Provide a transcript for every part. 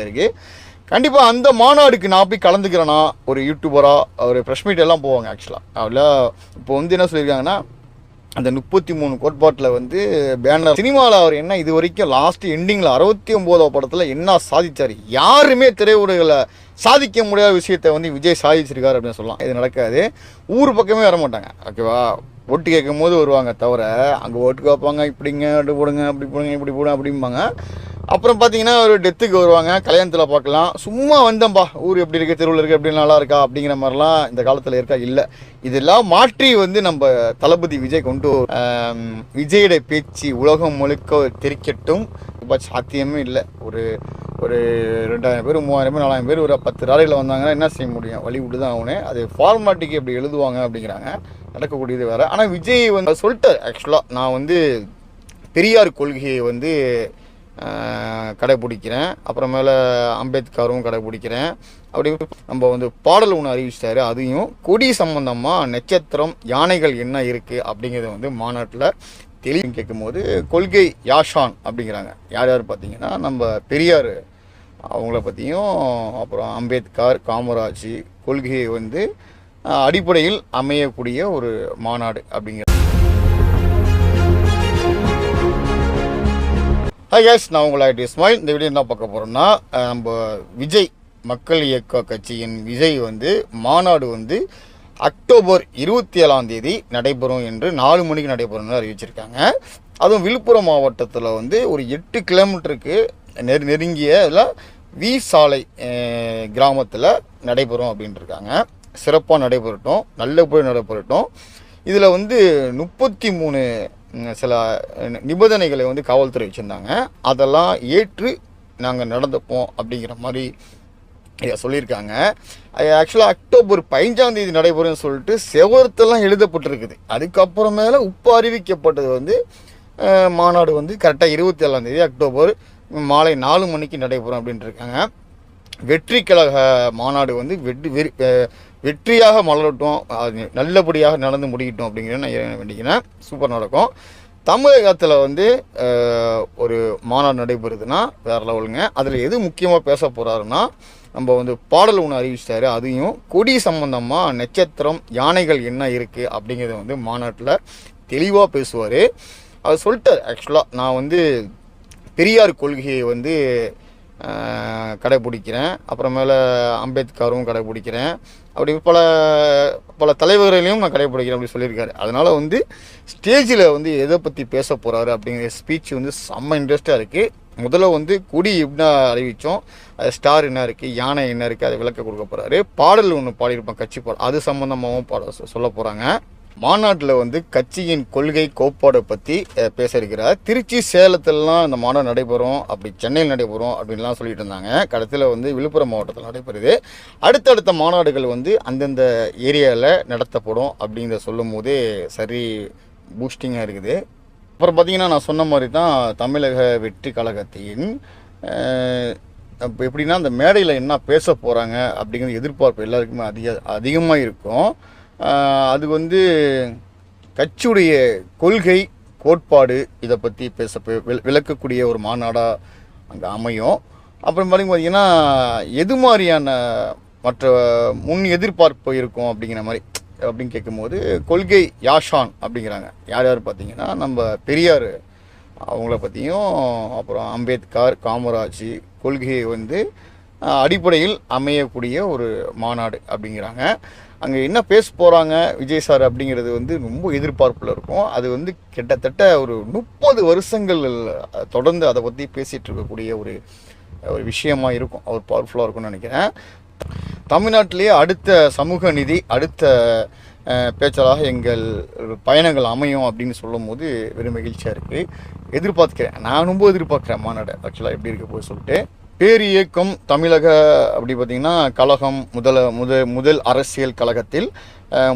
இருக்கு. கண்டிப்பாக அந்த மாநாடுக்கு நான் போய் கலந்துக்கிறேன்னா ஒரு யூடியூபராக ஒரு ப்ரெஷ் மீட் எல்லாம் போவாங்க ஆக்சுவலாக அதில் இப்போ வந்து என்ன சொல்லியிருக்காங்கன்னா அந்த முப்பத்தி மூணு கோட்பாட்டில் வந்து பேனர் சினிமாவில் அவர் என்ன இது வரைக்கும் லாஸ்ட் எண்டிங்கில் அறுபத்தி ஒம்போதாவது படத்தில் என்ன சாதிச்சார்? யாருமே திரையுடைகளை சாதிக்க முடியாத விஷயத்தை வந்து விஜய் சாதிச்சிருக்காரு அப்படின்னு சொல்லலாம். இது நடக்காது. ஊர் பக்கமே வர மாட்டாங்க ஓகேவா? ஓட்டு கேட்கும் போது வருவாங்க தவிர அங்கே ஓட்டு கேட்பாங்க இப்படிங்க அப்படி போடுங்க அப்படி போடுங்க இப்படி போடுங்க அப்படிம்பாங்க. அப்புறம் பார்த்தீங்கன்னா ஒரு டெத்துக்கு வருவாங்க கல்யாணத்தில் பார்க்கலாம். சும்மா வந்தேன்பா ஊர் எப்படி இருக்குது தெருவில் இருக்குது எப்படி நல்லா இருக்கா அப்படிங்கிற மாதிரிலாம் இந்த காலத்தில் இருக்கா? இல்லை. இதெல்லாம் மாற்றி வந்து நம்ம தளபதி விஜய் கொண்டு விஜயோட பேச்சு உலகம் முழுக்க தெரிக்கட்டும் இப்போ சாத்தியமே இல்லை. ஒரு ஒரு ரெண்டாயிரம் பேர் மூவாயிரம் பேர் நாலாயிரம் பேர் ஒரு பத்து ராலையில் வந்தாங்கன்னா என்ன செய்ய முடியும்? வழி விட்டு தான் ஆகணும். அது ஃபார்மாட்டிக்கு எப்படி எழுதுவாங்க அப்படிங்கிறாங்க. நடக்கக்கூடியது வேறு. ஆனால் விஜய் வந்து சொல்லிட்டார் ஆக்சுவலாக நான் வந்து பெரியார் கொள்கையை வந்து கடைப்பிடிக்கிறேன் கடைபிடிக்கிறேன். அப்புறமேல அம்பேத்கரும் கடைபிடிக்கிறேன். அப்படி நம்ம வந்து பாடல் ஒன்று அறிவிச்சிட்டாரு அதையும். கொடி சம்பந்தமாக நட்சத்திரம் யானைகள் என்ன இருக்குது அப்படிங்கிறத வந்து மாநாட்டில் தெளிவு கேட்கும்போது கொள்கை யாஷான் அப்படிங்கிறாங்க. யார் யார் பார்த்தீங்கன்னா நம்ம பெரியார் அவங்கள பற்றியும் அப்புறம் அம்பேத்கர் காமராஜ் கொள்கையை வந்து அடிப்படையில் அமையக்கூடிய ஒரு மாநாடு அப்படிங்கிறது ஹாய் கேஸ் நான் உங்களை ஐடி ஸ்மைல் இந்த வீடியோ என்ன பார்க்க போகிறோம்னா நம்ம விஜய் மக்கள் இயக்க கட்சியின் விஜய் வந்து மாநாடு வந்து அக்டோபர் இருபத்தி ஏழாம் தேதி நடைபெறும் என்று நாலு மணிக்கு நடைபெறும்னு அறிவிச்சிருக்காங்க. அதுவும் விழுப்புரம் மாவட்டத்தில் வந்து ஒரு எட்டு கிலோமீட்டருக்கு நெரு நெருங்கிய இதில் வி சாலை கிராமத்தில் நடைபெறும் அப்படின்ட்டு இருக்காங்க. சிறப்பாக நடைபெறட்டும் நல்லபடியாக நடைபெறட்டும். இதில் வந்து முப்பத்தி மூணு சில நிபந்தனைகளை வந்து காவல்துறை வச்சுருந்தாங்க. அதெல்லாம் ஏற்று நாங்கள் நடந்துப்போம் அப்படிங்கிற மாதிரி இதை சொல்லியிருக்காங்க. ஆக்சுவலாக அக்டோபர் பதினஞ்சாம் தேதி நடைபெறும்னு சொல்லிட்டு செவரத்தெல்லாம் எழுதப்பட்டிருக்குது. அதுக்கப்புறமேல உப்பு அறிவிக்கப்பட்டது வந்து மாநாடு வந்து கரெக்டாக இருபத்தி ஏழாம் தேதி அக்டோபர் மாலை நாலு மணிக்கு நடைபெறும் அப்படின்ட்டு இருக்காங்க. வெற்றி கழக மாநாடு வந்து வெற்றி வெறி- வெற்றியாக மலரட்டும் அது நல்லபடியாக நடந்து முடிக்கட்டும் அப்படிங்கிற நான் இறைவனை வேண்டிக்கிறேன். சூப்பர் நடக்கும். தமிழகத்தில் வந்து ஒரு மாநாடு நடைபெறுதுன்னா வேறு லெவலுங்க. அதில் எது முக்கியமாக பேச போகிறாருன்னா நம்ம வந்து பாடல் ஒன்று அறிவிச்சிட்டாரு. அதையும் கொடி சம்பந்தமாக நட்சத்திரம் யானைகள் என்ன இருக்குது அப்படிங்கிறத வந்து மாநாட்டில் தெளிவாக பேசுவார். அவர் சொல்லிட்டார் ஆக்சுவலாக நான் வந்து பெரியார் கொள்கையை வந்து கடைபிடிக்கிறேன். அப்புறமேல அம்பேத்கரும் கடைபிடிக்கிறேன். அப்படி பல பல தலைவர்களையும் நான் கடைபிடிக்கிறேன் அப்படி சொல்லியிருக்காரு. அதனால் வந்து ஸ்டேஜில் வந்து எதை பற்றி பேச போகிறாரு அப்படிங்கிற ஸ்பீச் வந்து செம்ம இன்ட்ரெஸ்ட்டாக இருக்குது முதல்ல வந்து குடி எப்படின்னா அறிவித்தோம் அது ஸ்டார் என்ன இருக்குது யானை என்ன இருக்குது அதை விளக்க கொடுக்க போகிறாரு பாடல் ஒன்று பாடியிருப்போம் கட்சி பாடல் அது சம்மந்தமாகவும் பாட சொல்ல போகிறாங்க மாநாட்டில் வந்து கட்சியின் கொள்கை கோட்பாடை பற்றி பேச இருக்கிறார் திருச்சி சேலத்திலலாம் இந்த மாநாடு நடைபெறும் அப்படி சென்னையில் நடைபெறும் அப்படின்லாம் சொல்லிட்டு இருந்தாங்க. கடைசியில் வந்து விழுப்புரம் மாவட்டத்தில் நடைபெறுது. அடுத்தடுத்த மாநாடுகள் வந்து அந்தந்த ஏரியாவில் நடத்தப்படும் அப்படிங்கிற சொல்லும் போதே சரி பூஸ்டிங்காக இருக்குது. அப்புறம் பார்த்திங்கன்னா நான் சொன்ன மாதிரி தான் தமிழக வெற்றி கழகத்தின் இப்போ எப்படின்னா அந்த மேடையில் என்ன பேச போகிறாங்க அப்படிங்கிற எதிர்பார்ப்பு எல்லாருக்குமே அதிக அதிகமாக இருக்கும். அது வந்து கட்சியுடைய கொள்கை கோட்பாடு இதை பற்றி பேச பே- விளக்கக்கூடிய ஒரு மாநாடாக அங்கே அமையும். அப்புறம் பார்த்தீங்கன்னா எது மாதிரியான மற்ற முன் எதிர்பார்ப்பு இருக்கும் அப்படிங்கிற மாதிரி அப்படின்னு கேட்கும்போது கொள்கை யாஷான் அப்படிங்கிறாங்க. யார் யார் பார்த்தீங்கன்னா நம்ம பெரியார் அவங்கள பற்றியும் அப்புறம் அம்பேத்கர் காமராஜ் கொள்கையை வந்து அடிப்படையில் அமையக்கூடிய ஒரு மாநாடு அப்படிங்கிறாங்க. அங்கே என்ன பேச போகிறாங்க விஜய் சார் அப்படிங்கிறது வந்து ரொம்ப எதிர்பார்ப்பில் இருக்கும். அது வந்து கிட்டத்தட்ட ஒரு முப்பது வருஷங்கள் தொடர்ந்து அதை பற்றி பேசிகிட்டு இருக்கக்கூடிய ஒரு ஒரு விஷயமா இருக்கும். அவர் பவர்ஃபுல்லாக இருக்கும்னு நினைக்கிறேன். தமிழ்நாட்டிலேயே அடுத்த சமூக நிதி அடுத்த பேச்சலாக எங்கள் பயணங்கள் அமையும் அப்படின்னு சொல்லும் போது வெறும் மகிழ்ச்சியாக இருக்குது எதிர்பார்க்கிறேன். நான் ரொம்ப எதிர்பார்க்குறேன் மாநாடு. ஆக்சுவலாக எப்படி இருக்க போய் சொல்லிட்டு. பேர் இயக்கம் தமிழக அப்படி பார்த்தீங்கன்னா கழகம் முதல முத முதல் அரசியல் கழகத்தில்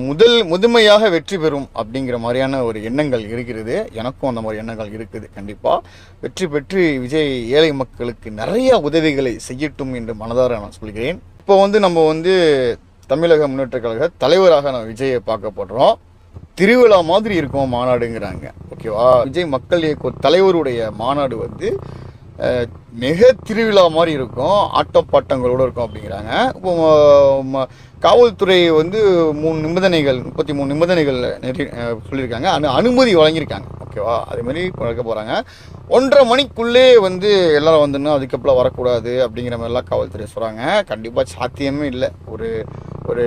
முதல் முதுமையாக வெற்றி பெறும் அப்படிங்கிற மாதிரியான ஒரு எண்ணங்கள் இருக்கிறது. எனக்கும் அந்த மாதிரி எண்ணங்கள் இருக்குது. கண்டிப்பாக வெற்றி பெற்று விஜய் ஏழை மக்களுக்கு நிறைய உதவிகளை செய்யட்டும் என்று மனதார நான் சொல்கிறேன். இப்போ வந்து நம்ம வந்து தமிழக முன்னேற்ற கழக தலைவராக நான் விஜயை பார்க்க போடுறோம் திருவிழா மாதிரி இருக்கும் மாநாடுங்கிறாங்க. ஓகேவா? விஜய் மக்கள் இயக்க தலைவருடைய மாநாடு வந்து மிக திருவிழா மாதிரி இருக்கும். ஆட்டம் பாட்டங்களோடு இருக்கும் அப்படிங்கிறாங்க. இப்போ காவல்துறை வந்து மூணு நிபந்தனைகள் முப்பத்தி மூணு நிபந்தனைகள் நெறி சொல்லியிருக்காங்க. அனு அனுமதி வழங்கியிருக்காங்க. ஓகேவா அதேமாரி வளர்க்க போகிறாங்க ஒன்றரை மணிக்குள்ளே வந்து எல்லோரும் வந்துடணும். அதுக்கப்புறம் வரக்கூடாது அப்படிங்கிற மாதிரிலாம் காவல்துறை சொல்கிறாங்க கண்டிப்பாக சாத்தியமே இல்லை. ஒரு ஒரு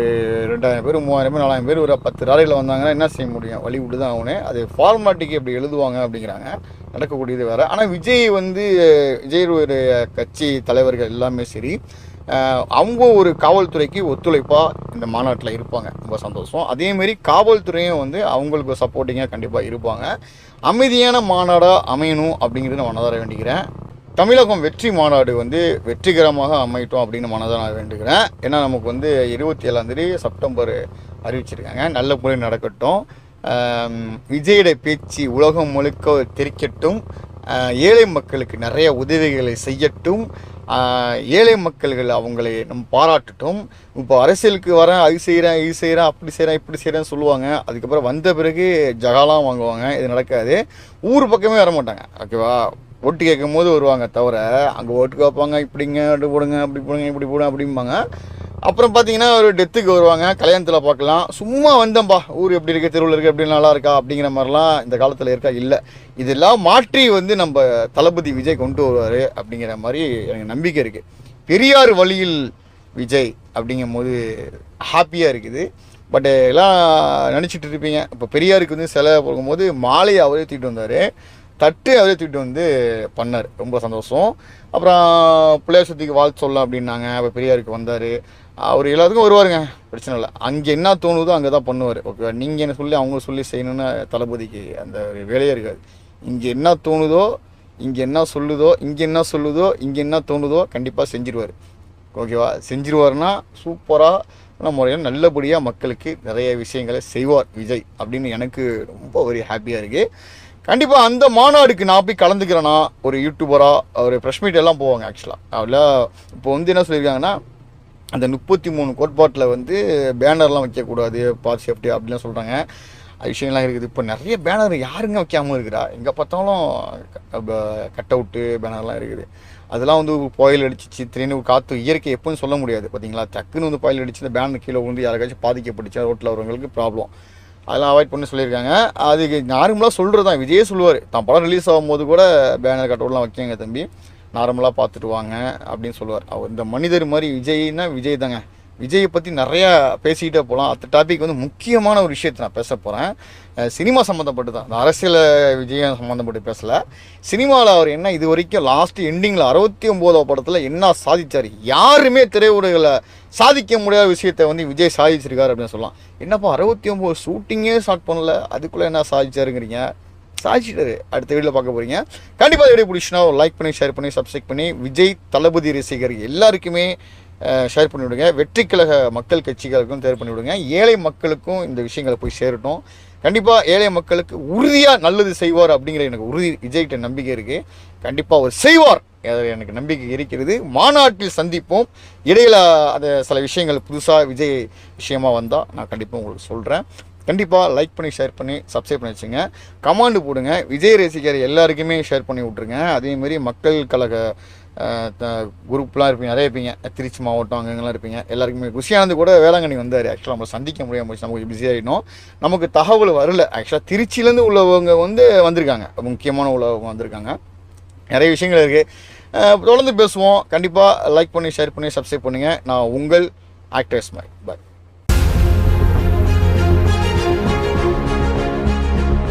ரெண்டாயிரம் பேர் மூவாயிரம் பேர் நாலாயிரம் பேர் ஒரு பத்து ராலையில் வந்தாங்கன்னா என்ன செய்ய முடியும்? வழி விட்டு தான் ஆகணும். அது ஃபார்மாலிட்டிக்கு எப்படி எழுதுவாங்க அப்படிங்கிறாங்க. நடக்கக்கூடியது வேறு. ஆனால் விஜய் வந்து விஜய் ஒரு கட்சி தலைவர்கள் எல்லாமே சரி அவங்க ஒரு காவல்துறைக்கு ஒத்துழைப்பாக இந்த மாநாட்டில் இருப்பாங்க. ரொம்ப சந்தோஷம். அதேமாரி காவல்துறையும் வந்து அவங்களுக்கு சப்போர்ட்டிங்காக கண்டிப்பாக இருப்பாங்க. அமைதியான மாநாடாக அமையணும் அப்படிங்கிறது நான் மனதார வேண்டிக்கிறேன். தமிழகம் வெற்றி மாநாடு வந்து வெற்றிகரமாக அமையட்டும் அப்படின்னு மனதார நான் வேண்டுகிறேன். ஏன்னா நமக்கு வந்து இருபத்தி ஏழாந்தேதி செப்டம்பர் அறிவிச்சிருக்காங்க. நல்ல முறை நடக்கட்டும். விஜயோட பேச்சு உலகம் முழுக்க தெரிக்கட்டும். ஏழை மக்களுக்கு நிறைய உதவிகளை செய்யட்டும். ஏழை மக்கள்கள் அவங்களை நம்ம பாராட்டட்டும். இப்போ அரசியலுக்கு வரேன் அது செய்கிறேன் இது செய்கிறேன் அப்படி செய்கிறேன் இப்படி செய்கிறேன்னு சொல்லுவாங்க. அதுக்கப்புறம் வந்த பிறகு ஜகாலாம் வாங்குவாங்க இது நடக்காது. ஊர் பக்கமே வர மாட்டாங்க ஓகேவா? ஓட்டு கேட்கும் போது வருவாங்க தவிர அங்கே ஓட்டு கேட்பாங்க இப்படிங்க அப்படி போடுங்க அப்படி போடுங்க இப்படி போடுங்க அப்படிம்பாங்க. அப்புறம் பார்த்தீங்கன்னா ஒரு டெத்துக்கு வருவாங்க. கல்யாணத்தில் பார்க்கலாம். சும்மா வந்தம்பா ஊர் எப்படி இருக்குது தெருவில் இருக்குது எப்படி நல்லா இருக்கா? அப்படிங்கிற மாதிரிலாம் இந்த காலத்தில் இருக்கா? இல்லை. இதெல்லாம் மாற்றி வந்து நம்ம தளபதி விஜய் கொண்டு வருவார் அப்படிங்கிற மாதிரி எனக்கு நம்பிக்கை இருக்குது பெரியார் வழியில் விஜய் அப்படிங்கும் போது ஹாப்பியாக இருக்குது. பட் எல்லாம் நினச்சிட்டு இருப்பீங்க. இப்போ பெரியாருக்கு வந்து சிலை போகும்போது மாலையை அவரே தூக்கிட்டு வந்தார். தட்டு அவரே தூக்கிட்டு வந்து பண்ணார். ரொம்ப சந்தோஷம். அப்புறம் பிள்ளையார் சுத்திக்கு வாழ்த்து சொல்லலாம் அப்படின்னாங்க. அப்போ பெரியாருக்கு வந்தார். அவர் எல்லாத்துக்கும் வருவாருங்க. பிரச்சனை இல்லை. அங்கே என்ன தோணுதோ அங்கே தான் பண்ணுவார். ஓகேவா நீங்கள் என்ன சொல்லி அவங்க சொல்லி செய்யணும்னு தளபதிக்கு அந்த ஒரு வேலையே இருக்காது. இங்கே என்ன தோணுதோ இங்கே என்ன சொல்லுதோ இங்கே என்ன சொல்லுதோ இங்கே என்ன தோணுதோ கண்டிப்பாக செஞ்சிருவார். ஓகேவா செஞ்சிருவார்னா சூப்பராக முறையில் நல்லபடியாக மக்களுக்கு நிறைய விஷயங்களை செய்வார் விஜய் அப்படின்னு எனக்கு ரொம்ப ஒரு ஹாப்பியாக இருக்குது கண்டிப்பாக அந்த மாநாடுக்கு நான் போய் கலந்துக்கிறேன்னா ஒரு யூடியூபராக ஒரு ப்ரெஸ் மீட் எல்லாம் போவாங்க ஆக்சுவலாக அதில் இப்போ வந்து என்ன சொல்லியிருக்காங்கன்னா அந்த முப்பத்தி மூணு கோட்பாட்டில் வந்து பேனர்லாம் வைக்கக்கூடாது பாத் சேஃப்டி அப்படிலாம் சொல்கிறாங்க விஷயம்லாம் இருக்குது. இப்போ நிறைய பேனர் யாருங்க வைக்காமல் இருக்கிறா? எங்கே பார்த்தாலும் கட் அவுட்டு பேனர்லாம் இருக்குது. அதெல்லாம் வந்து புயல் அடிச்சிச்சு திடீர்னு காற்று இயற்கை எப்போன்னு சொல்ல முடியாது பார்த்தீங்களா? டக்குன்னு வந்து புயல் அடிச்சு இந்த பேனர் கீழே விழுந்து யாருக்காச்சும் பாதிக்கப்பட்டுச்சா ரோட்டில் வரவங்களுக்கு ப்ராப்ளம் அதெல்லாம் அவாய்ட் பண்ணி சொல்லியிருக்காங்க. அதுக்கு நார்மலாக சொல்கிறது தான் விஜயே சொல்லுவார். தான் படம் ரிலீஸ் ஆகும்போது கூட பேனர் கட் அவுட்லாம் வைக்கங்க தம்பி. நார்மலாக பார்த்துட்டு வாங்க அப்படின்னு சொல்லுவார். அவர் இந்த மனிதர் மாதிரி விஜய்னா விஜய் தாங்க. விஜயை பற்றி நிறையா பேசிக்கிட்டே போகலாம் அந்த டாபிக் வந்து முக்கியமான ஒரு விஷயத்தை நான் பேச போகிறேன் சினிமா சம்மந்தப்பட்டு தான் இந்த அரசியல் விஜயம் சம்மந்தப்பட்டு பேசலை? சினிமாவில் அவர் என்ன இது வரைக்கும் லாஸ்ட் எண்டிங்கில் அறுபத்தி ஒம்போதாவது படத்தில் என்ன சாதித்தார் யாருமே திரையுறைகளை சாதிக்க முடியாத விஷயத்தை வந்து விஜய் சாதிச்சிருக்காரு அப்படின்னு சொல்லலாம். என்னப்பா அறுபத்தி ஒம்பது ஷூட்டிங்கே ஸ்டார்ட் பண்ணல. அதுக்குள்ளே என்ன சாதிச்சாருங்கிறீங்க? சாதிச்சிட்டாரு அடுத்த வீடியோவில் பார்க்க போகிறீங்க கண்டிப்பாக வீடியோ பிடிச்சினா லைக் பண்ணி ஷேர் பண்ணி சப்ஸ்கிரைப் பண்ணி விஜய் தளபதி ரசிகர் எல்லாருக்குமே ஷேர் பண்ணி விடுங்க. வெற்றி கழக மக்கள் கட்சிகளுக்கும் ஷேர் பண்ணி விடுங்க. ஏழை மக்களுக்கும் இந்த விஷயங்களை போய் சேரட்டும். கண்டிப்பாக ஏழை மக்களுக்கு உறுதியாக நல்லது செய்வார் அப்படிங்கிற எனக்கு உறுதி விஜய்கிட்ட நம்பிக்கை இருக்குது கண்டிப்பாக அவர் செய்வார். அதில் எனக்கு நம்பிக்கை இருக்கிறது. மாநாட்டில் சந்திப்போம். இடையில் அந்த சில விஷயங்கள் புதுசாக விஜய் விஷயமா வந்தால் நான் கண்டிப்பாக உங்களுக்கு சொல்கிறேன் கண்டிப்பாக லைக் பண்ணி ஷேர் பண்ணி சப்ஸ்கிரைப் பண்ணி வச்சுங்க. கமாண்டு போடுங்க. விஜய் ரசிகர் எல்லாருக்குமே ஷேர் பண்ணி விட்ருங்க அதேமாரி மக்கள் கழக குரூப்லாம் இருப்பீங்க நிறைய இருப்பீங்க. திருச்சி மாவட்டம் அங்கங்கெல்லாம் இருப்பீங்க. எல்லாருக்குமே குஷியானது கூட வேளாங்கண்ணி வந்தார். ஆக்சுவலாக நம்மளை சந்திக்க முடியாமல் போச்சு. நமக்கு பிஸி ஆகிடும் நமக்கு தகவல் வரல. ஆக்சுவலாக திருச்சியிலேருந்து உள்ளவங்க வந்து வந்திருக்காங்க. முக்கியமான உள்ளவங்க வந்திருக்காங்க. நிறைய விஷயங்கள் இருக்குது தொடர்ந்து பேசுவோம். கண்டிப்பாக லைக் பண்ணி ஷேர் பண்ணி சப்ஸ்கிரைப் பண்ணுங்கள் நான் உங்கள் ஆக்டர்ஸ் மாதிரி. பாய்